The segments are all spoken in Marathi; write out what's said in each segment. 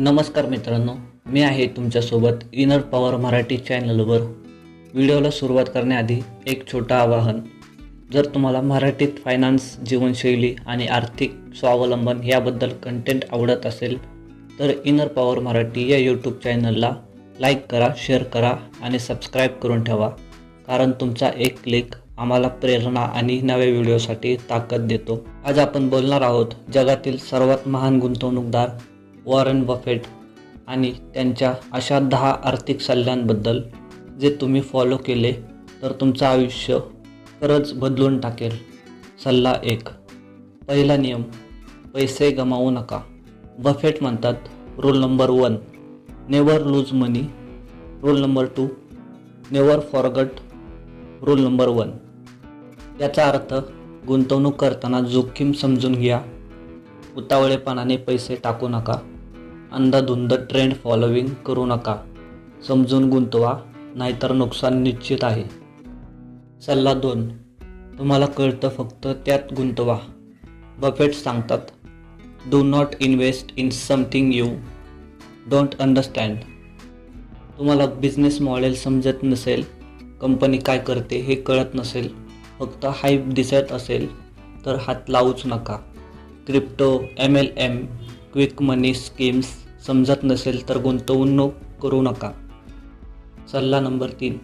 नमस्कार मित्रांनो मी आहे तुमच्यासोबत इनर पॉवर मराठी चॅनलवर व्हिडिओला सुरुवात करण्याआधी एक छोटं आवाहन. जर तुम्हाला मराठीत फायनान्स जीवनशैली आणि आर्थिक स्वावलंबन याबद्दल कंटेंट आवडत असेल तर इनर पॉवर मराठी या यूट्यूब चॅनलला लाईक करा शेअर करा आणि सबस्क्राईब करून ठेवा. कारण तुमचा एक क्लिक आम्हाला प्रेरणा आणि नव्या व्हिडिओसाठी ताकद देतो. आज आपण बोलणार आहोत जगातील सर्वात महान गुंतवणूकदार वॉरन बफेट आणि त्यांच्या अशा दहा आर्थिक सल्ल्यांबद्दल जे तुम्ही फॉलो केले तर तुमचं आयुष्य खरंच बदलून टाकेल. सल्ला एक. पहिला नियम पैसे गमावू नका. बफेट म्हणतात rule number one never lose money rule number two never forget rule number one याचा अर्थ गुंतवणूक करताना जोखीम समजून घ्या. उतावळेपणाने पैसे टाकू नका. अंधाधुंद ट्रेंड फॉलोविंग करू नका. समजून गुंतवा नाहीतर नुकसान निश्चित आहे. सल्ला दोन. तुम्हाला कळतं फक्त त्यात गुंतवा. बफेट सांगतात do not invest in something you don't understand तुम्हाला बिझनेस मॉडेल समजत नसेल कंपनी काय करते हे कळत नसेल फक्त हाईप दिसत असेल तर हात लावूच नका. Crypto M L M quick money schemes समजत नसेल तर गुंतवणूक करू नका. सल्ला नंबर तीन.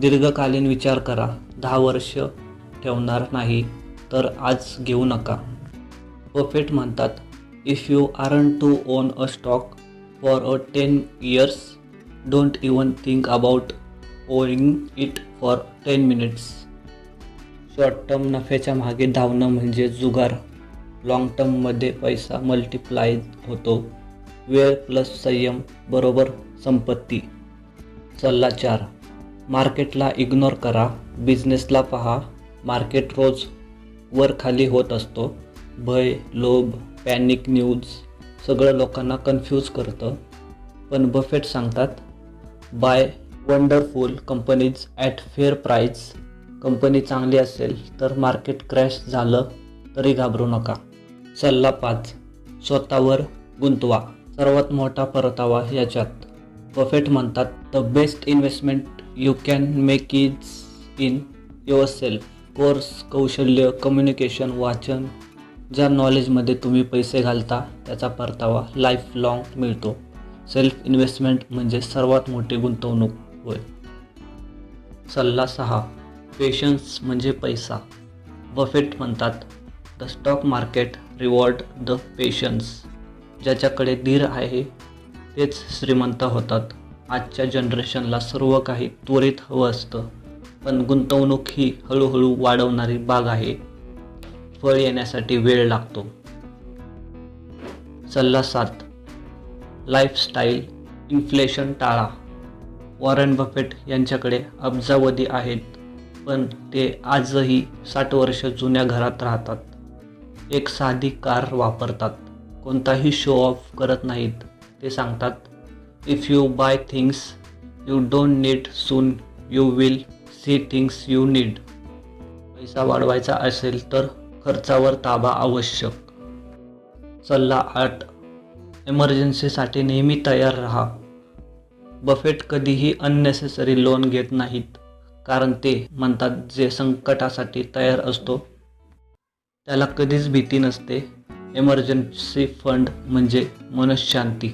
दीर्घकालीन विचार करा. दहा वर्ष ठेवणार नाही तर आज घेऊ नका. बफेट म्हणतात if you aren't to own a stock for a ten years don't even think about owning it for ten minutes short term नफ्याच्या मागे धावणं म्हणजे जुगार. लाँग टर्ममध्ये पैसा मल्टिप्लाय होतो. वेळ प्लस संयम बरोबर संपत्ती. सल्ला चार. मार्केटला इग्नोर करा. बिझनेसला पहा. मार्केट रोज वर खाली होत असतो. भय लोभ पॅनिक न्यूज सगळं लोकांना कन्फ्यूज करतं. पण बफेट सांगतात buy wonderful companies at fair price company चांगली असेल तर मार्केट क्रॅश झालं तरी घाबरू नका. सल्ला पाच. स्वतःवर गुंतवा. सर्वात मोठा परतावा याच्यात बफेट म्हणतात the best investment you can make is in yourself course कौशल्य कम्युनिकेशन वाचन ज्या नॉलेजमध्ये तुम्ही पैसे घालता त्याचा परतावा लाईफ लाँग मिळतो. सेल्फ इन्व्हेस्टमेंट म्हणजे सर्वात मोठी गुंतवणूक होय. सल्ला सहा पेशन्स म्हणजे पैसा. बफेट म्हणतात the stock market reward the patience ज्याच्याकडे धीर आहे तेच श्रीमंत होतात. आजच्या जनरेशनला सर्व काही त्वरित हवं असतं. पण गुंतवणूक ही हळूहळू वाढवणारी बाग आहे. फळ येण्यासाठी वेळ लागतो. सल्ला सात. लाईफस्टाईल इन्फ्लेशन टाळा. वॉरन बफेट यांच्याकडे अब्जावधी आहेत पण ते आजही साठ वर्ष जुन्या घरात राहतात. एक साधी कार वापरतात. कोणताही शो ऑफ करत नाहीत ते सांगतात if you buy things you don't need soon you will see things you need पैसा वाढवायचा असेल तर खर्चावर ताबा आवश्यक. सल्ला आठ एमर्जन्सीसाठी नेहमी तयार राहा. बफेट कधीही अननेसेसरी लोन घेत नाहीत कारण ते म्हणतात जे संकटासाठी तयार असतो त्याला कधीच भीती नसते. एमर्जन्सी फंड म्हणजे मनशांती.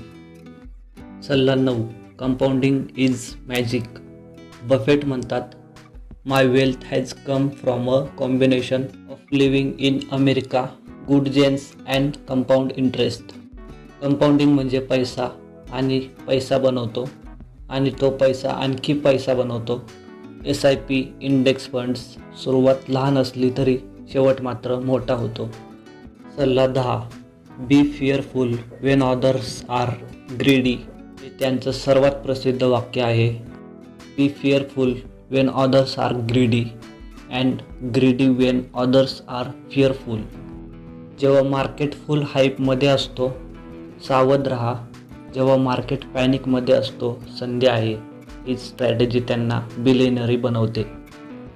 सल्ला नऊ कंपाऊंडिंग इज मॅजिक बफेट म्हणतात my wealth has come from a combination of living in America good genes and compound interest compounding म्हणजे पैसा आणि पैसा बनवतो आणि तो पैसा आणखी पैसा बनवतो. S I P index funds सुरुवात लहान असली तरी शेवट मात्र मोठा होतो. सल्ला दहा. Be fearful when others are greedy हे त्यांचं सर्वात प्रसिद्ध वाक्य आहे. Be fearful when others are greedy and greedy when others are fearful जेव्हा मार्केट फुल हाईपमध्ये असतो सावध राहा. जेव्हा मार्केट पॅनिकमध्ये असतो संधी आहे. हीच स्ट्रॅटेजी त्यांना बिलेनरी बनवते.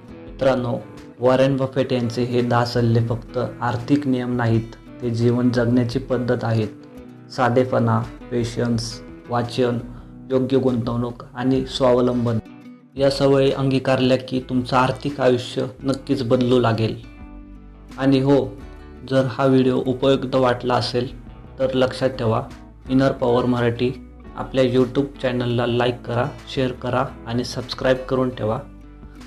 मित्रांनो वॉरेन बफेट यांचे हे दहा सल्ले फक्त आर्थिक नियम नाहीत ते जीवन जगण्याची पद्धत आहेत. साधेपणा पेशन्स वाचन योग्य गुंतवणूक आणि स्वावलंबन. या सवयी अंगीकारल्या की तुमचं आर्थिक आयुष्य नक्कीच बदलू लागेल. आणि हो जर हा व्हिडिओ उपयुक्त वाटला असेल तर लक्षात ठेवा इनर पॉवर मराठी. आपल्या यूट्यूब चॅनलला लाईक करा शेअर करा आणि सबस्क्राईब करून ठेवा.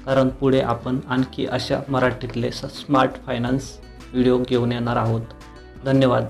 कारण पुढे आपण आणखी अशा मराठीतले स स्मार्ट फायनान्स व्हिडिओ घेऊन येणार आहोत. धन्यवाद.